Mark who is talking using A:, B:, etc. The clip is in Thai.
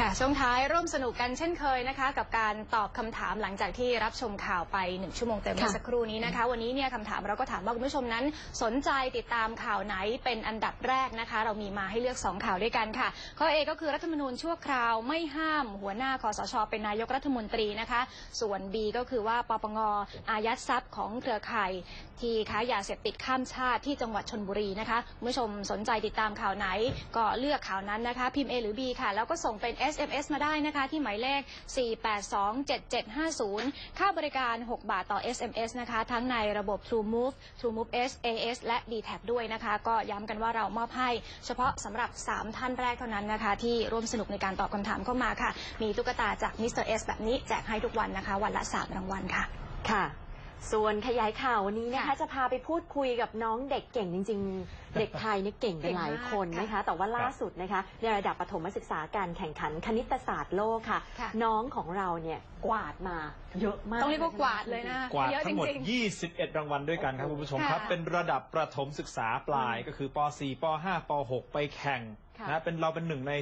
A: ค่ะช่วงท้ายร่วมสนุกกันเช่นเคยนะคะ กับการตอบคำถามหลังจากที่รับชมข่าวไป1ชั่วโมงเต็มเมื่อ
B: ค่ะ
A: สักครู่นี้นะคะ วันนี้เนี่ยคำถามเราก็ถามว่าคุณผู้ชมนั้น สนใจติดตามข่าวไหนเป็นอันดับแรกนะคะ เรามีมาให้เลือก 2 ข่าวด้วยกันค่ะ ข้อเอก็คือรัฐธรรมนูญชั่วคราวไม่ห้าม หัวหน้าคอสช เป็นนายกรัฐมนตรีนะคะ ส่วน B ก็คือว่าปปงอายัดทรัพย์ของเครือข่ายที่ค้ายาเสพติดข้ามชาติที่จังหวัดชนบุรีนะคะคุณผู้ชมสนใจติดตามข่าวไหน ก็เลือกข่าวนั้นนะคะ พิมพ์ A หรือ B ค่ะ แล้วก็ส่งเป็น SMS มาได้นะคะ ที่หมายเลข 4827750 ค่าบริการ 6 บาทต่อ SMS นะคะ ทั้งในระบบ True Move True Move S AS และ d t แทด้วยนะคะ ก็ย้ำกันว่าเรามอบให้เฉพาะสำหรับ 3 ท่านแรกเท่านั้นนะคะ ที่ร่วมสนุกในการตอบคำถามเข้ามาค่ะ มีตุ๊กตาจาก Mr. S แบบนี้แจกให้ทุกวันนะคะ วันละ 3 รางวัลค่ะ
B: ค่ะ ส่วนขยายข่าววันนี้นะคะ
A: ค่ะ
B: จะพาไปพูดคุยกับน้องเด็กเก่งจริง ๆ เด็กไทยเนี่ยเก่งกันหลายคนนะคะ แต่ว่าล่าสุดนะคะในระดับประถมศึกษาการแข่งขันคณิตศาสตร์โลกค่ะ
A: ค่ะ
B: น้องของเราเนี่ยกวาดมาเยอะมาก
A: ต้องเรียกว่ากวาดเลยนะ
C: กวาด
A: เยอะจ
C: ทั้งหมด
A: ริง
C: 21 รางวัลด้วยกันครับคุณผู้ชม
A: ค่ะ
C: ครับเป็นระดับประถมศึกษาปลายก็คือป .4 ป .5 ป .6 ไปแข่ง
B: ค่ะ
C: นะเป็นเราเป็นหนึ่งใน